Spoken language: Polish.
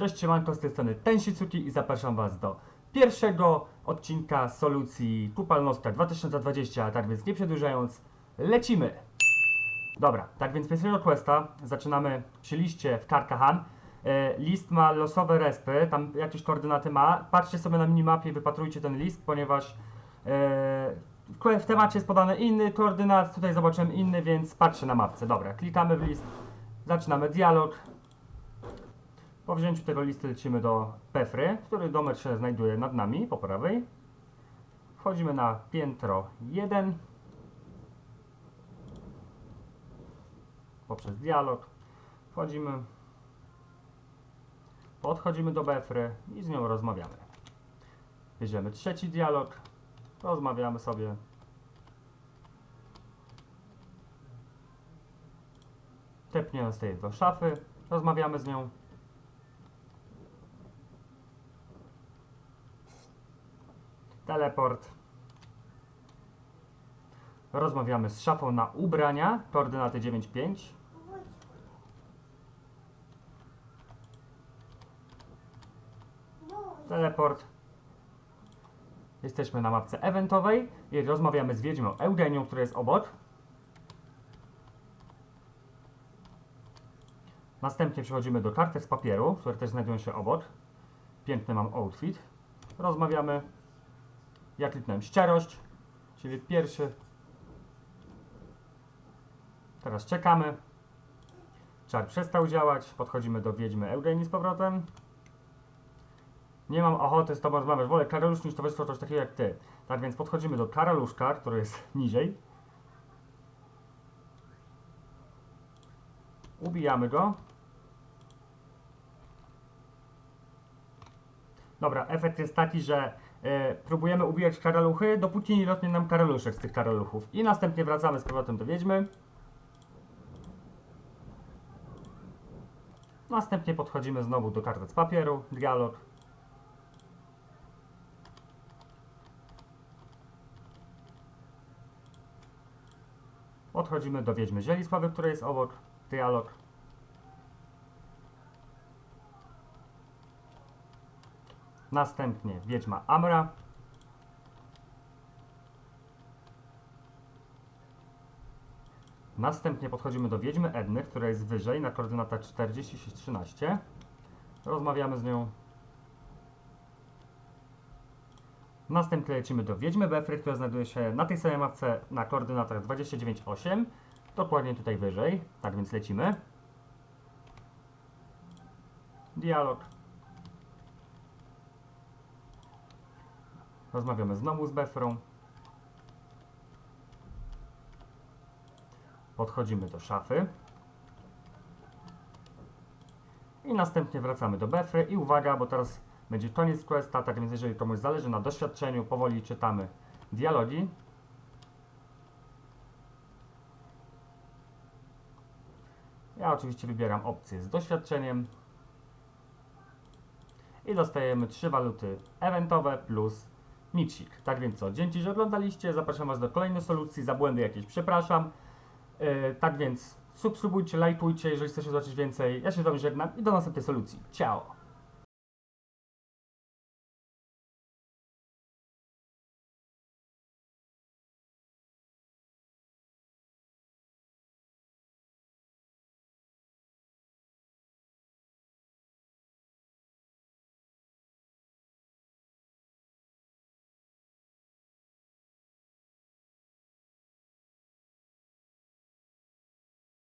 Cześć, siemanko, z tej strony Tenshitsuki i zapraszam Was do pierwszego odcinka solucji Kupalnostka 2020, a tak więc nie przedłużając, lecimy! Dobra, tak więc pierwszego questa zaczynamy przy liście w Karkahan. E, list ma losowe respy, tam jakieś koordynaty ma. Patrzcie sobie na minimapie wypatrujcie ten list, ponieważ e, w temacie jest podany inny koordynat, tutaj zobaczymy inny, więc patrzcie na mapce. Dobra, klikamy w list, zaczynamy dialog. Po wzięciu tego listy lecimy do Pefry, który domek się znajduje nad nami, po prawej. Wchodzimy na piętro 1. Poprzez dialog. Wchodzimy. Podchodzimy do Befry i z nią rozmawiamy. Bierzemy trzeci dialog. Rozmawiamy sobie. Tepnie nas do szafy. Rozmawiamy z nią. Teleport. Rozmawiamy z szafą na ubrania, koordynaty 9.5. Teleport. Jesteśmy na mapce eventowej i rozmawiamy z Wiedźmą Eugenią, która jest obok. Następnie przechodzimy do karty z papieru, które też znajdują się obok. Piękny mam outfit. Rozmawiamy. Ja kliknąłem szczerość, czyli pierwszy. Teraz czekamy. Czar przestał działać. Podchodzimy do Wiedźmy Eugenii z powrotem. Nie mam ochoty z tobą rozmawiać. Wolę Karalusz niż towarzystwo coś takiego jak ty. Tak więc podchodzimy do Karaluszka, który jest niżej. Ubijamy go. Dobra, efekt jest taki, że e, próbujemy ubijać karaluchy, dopóki nie rotnie nam karaluszek z tych karaluchów. I następnie wracamy z powrotem do wiedźmy. Następnie podchodzimy znowu do karty z papieru, dialog. Odchodzimy do wiedźmy Zielisławy, która jest obok, dialog. Następnie wiedźma Amra. Następnie podchodzimy do wiedźmy Edny, która jest wyżej na koordynatach 4613. Rozmawiamy z nią. Następnie lecimy do wiedźmy Befry, która znajduje się na tej samej mapce na koordynatach 298. Dokładnie tutaj wyżej. Tak więc lecimy. Dialog. Rozmawiamy znowu z Befrą. Podchodzimy do szafy. I następnie wracamy do Befry. I uwaga, bo teraz będzie koniec questa, tak więc jeżeli komuś zależy na doświadczeniu, powoli czytamy dialogi. Ja oczywiście wybieram opcję z doświadczeniem. I dostajemy trzy waluty eventowe plus Mixik. Tak więc co, dzięki, że oglądaliście. Zapraszam Was do kolejnej solucji. Za błędy jakieś przepraszam. Yy, tak więc subskrybujcie, lajkujcie, jeżeli chcecie zobaczyć więcej. Ja się z Wami żegnam i do następnej solucji. Ciao!